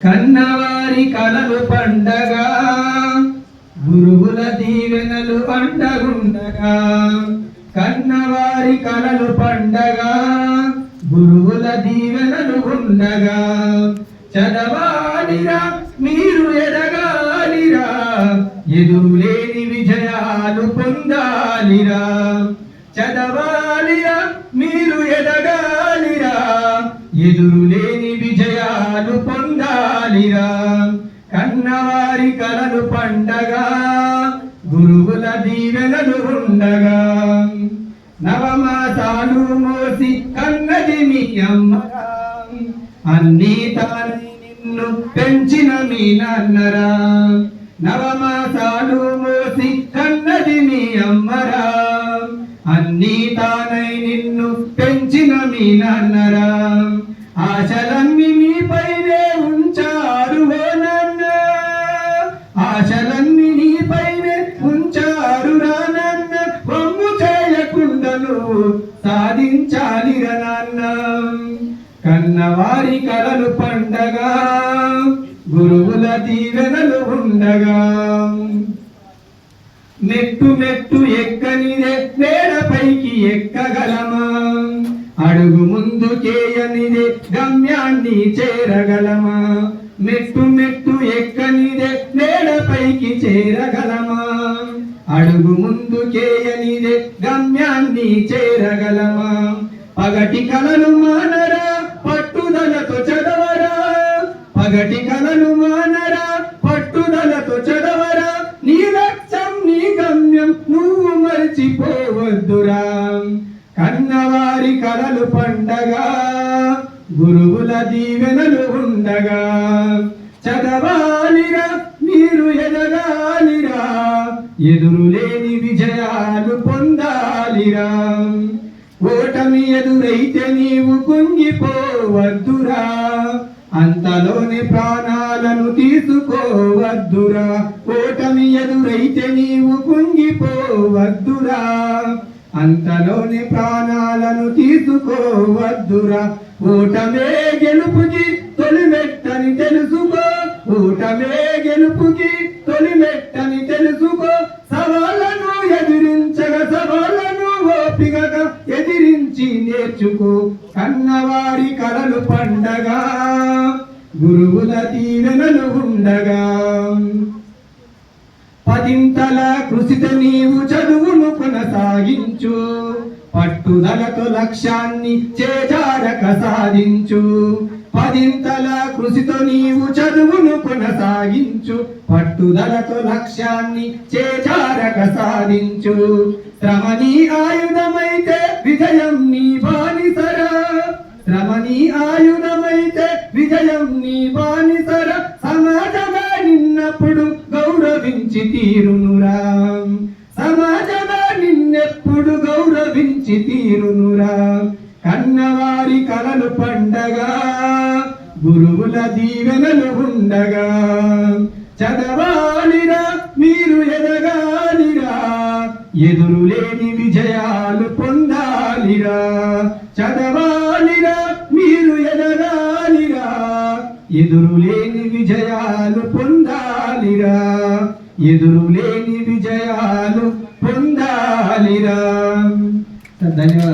కన్నవారి కలలు పండగా గురువుల దీవెనలు పండగుండగా. కన్నవారి కలలు పండగా గురువుల దీవెనలు ఉండగా చదవాలిరా మీరు ఎదగాలిరా ఎదురులేని విజయాలు పొందాలిరా. చదవాలిరా మీరు ఎదగాలిరా ఎదురులేని విజయాలు పొంద పొందాలిరా కన్నవారి కలలు పండగా గురువుల దీవెనలు ఉండగా. నవమాసాలు మోసి కన్నది మీ అమ్మ అన్నీ తానై నిన్ను పెంచిన మీ నాన్నరా. నవమాసాలు మోసి కన్నది మీ అమ్మరా. అన్నీ తానై నిన్ను పెంచిన మీ నాన్నరా. ఆశలన్నీ వారి కలలు పండగా గురువుల దీవెనలు ఉండగా. మెట్టు మెట్టు ఎక్కనిదే పైకి ఎక్కగలమా? అడుగు ముందు చేయనిదే గమ్యాన్ని చేరగలమా? మెట్టు మెట్టు ఎక్కనిదే నేలపైకి చేరగలమా? అడుగు ముందు చేయనిదే గమ్యాన్ని చేరగలమా? పగటి కలలు మానరా పగటి కలలు మానరా పట్టుదలతో చదవరా నీ లక్ష్యం నీ గమ్యం నువ్వు మరిచిపోవద్దురా. కన్నవారి కలలు పండగ గురువుల దీవెనలు ఉండగా. చదవాలిరా మీరు ఎదగాలిరా ఎదురులేని విజయాలు పొందాలిరా. ఓటమి ఎదురైతే నీవు కుంగిపోవద్దురా. అంతలోని ప్రాణాలను తీసుకోవద్దురా. ఓటమి ఎదురైతే నీవు కుంగిపోవద్దురా. అంతలోని ప్రాణాలను తీసుకోవద్దురా. ఓటమే గెలుపుకి తొలిమెట్టని తెలుసుకో. ఓటమే గెలుపుకి తొలిమెట్టని తెలుసుకో. సవాళ్ళను ఎదిరించగా సవాళ్ళను ఓపికగా ఎదిరించి నేర్చుకో. కన్నవారి కలలు పండగా గురువుల దీవెనలు ఉండగా. పదింతల కృషిత నీవు చదువును కొనసాగించు పట్టుదలతో లక్ష్యాన్ని చేజారక సాధించు. పదింతల కృషితో నీవు చదువును కొనసాగించు పట్టుదలతో లక్ష్యాన్ని చేజారక సాధించు. శ్రమని ఆయుధమైతే విజయం నీ బాణి నీ ఆయుధమైతే విజయం నీ బానిసర సమాజమే నిన్నప్పుడు గౌరవించి తీరునురా. సమాజమే నిన్నెప్పుడు గౌరవించి తీరునురా. కన్నవారి కలలు పండగా గురువుల దీవెనలు ఉండగా. చదవాలిరా మీరు ఎదగాలిరా. ఎదురులేని విజయాలు పొందాలిరా. చదవాలి ఎదురులేని విజయాలు పొందాలిరా. ఎదురులేని విజయాలు పొందాలిరా. ధన్యవాదాలు.